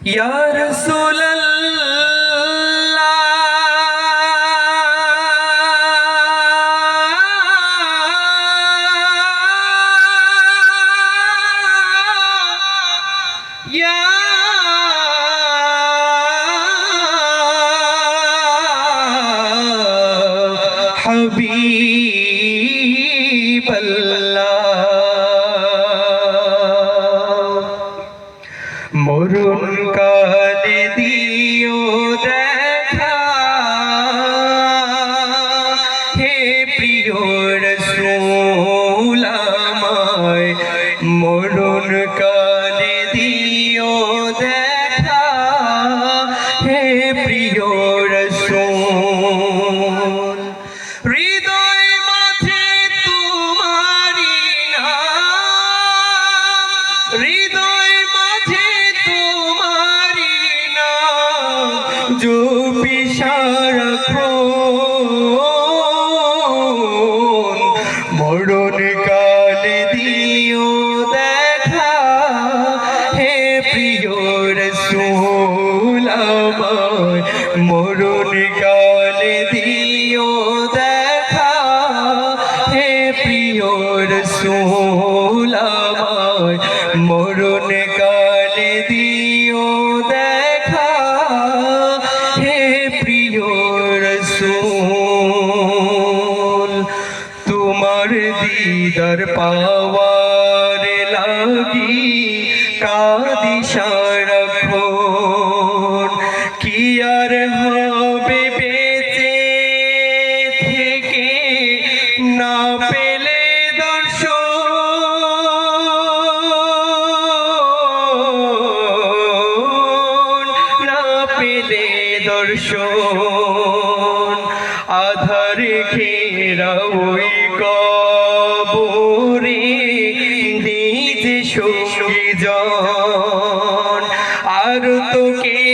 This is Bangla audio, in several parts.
ইয়া حبيب الله مرن কল দিও দেখা। হে প্রিয় রসুল আমায় মরণ কাল দিও দেখা। তোমার দিদার পাওয়া দর্শন আধার ঘেরাই ওই কবরে নিজ সঙ্গী আর তোকে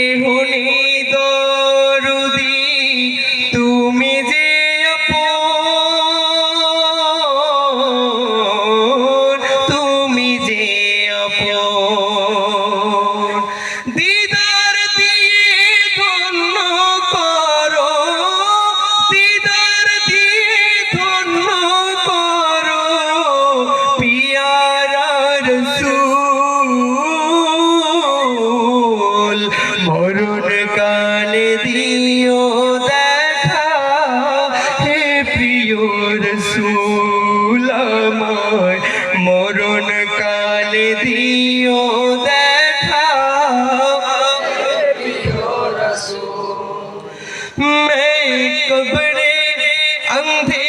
রসুল আমায় মরণ কালে দিও দেখা। मैं कबरे अंधे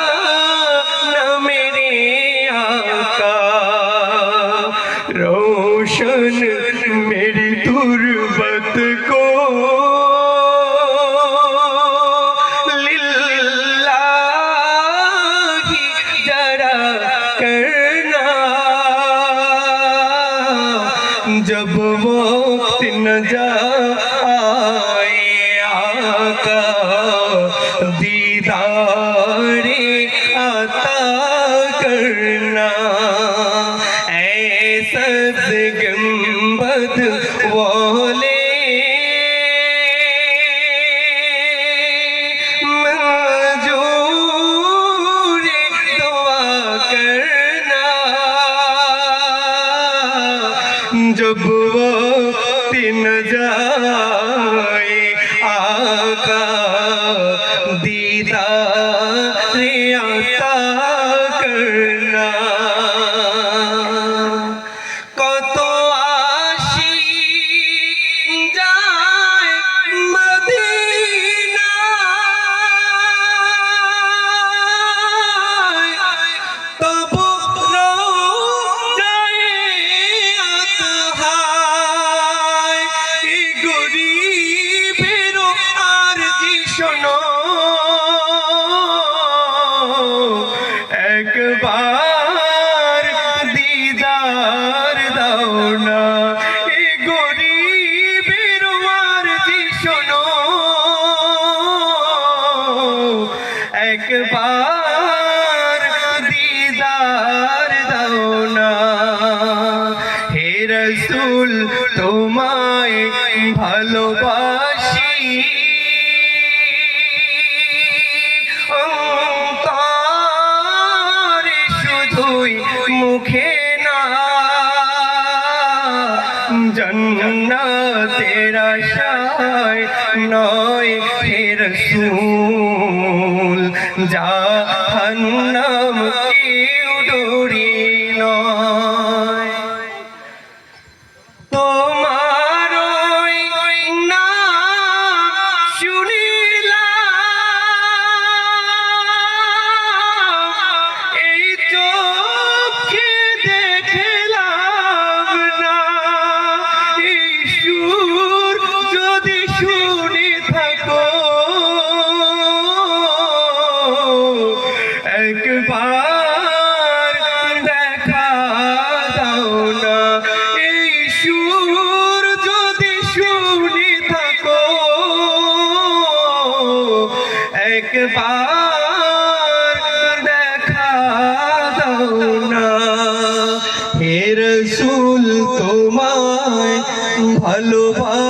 তিন যা একবার দিদার দাও না। এ গরিবের আরজি শোনো। একবার দিদার নয় হে রসুল জাহান্নাম কেউ একবার দেখা না। হে রসুল তোমায় ভালোবাসি।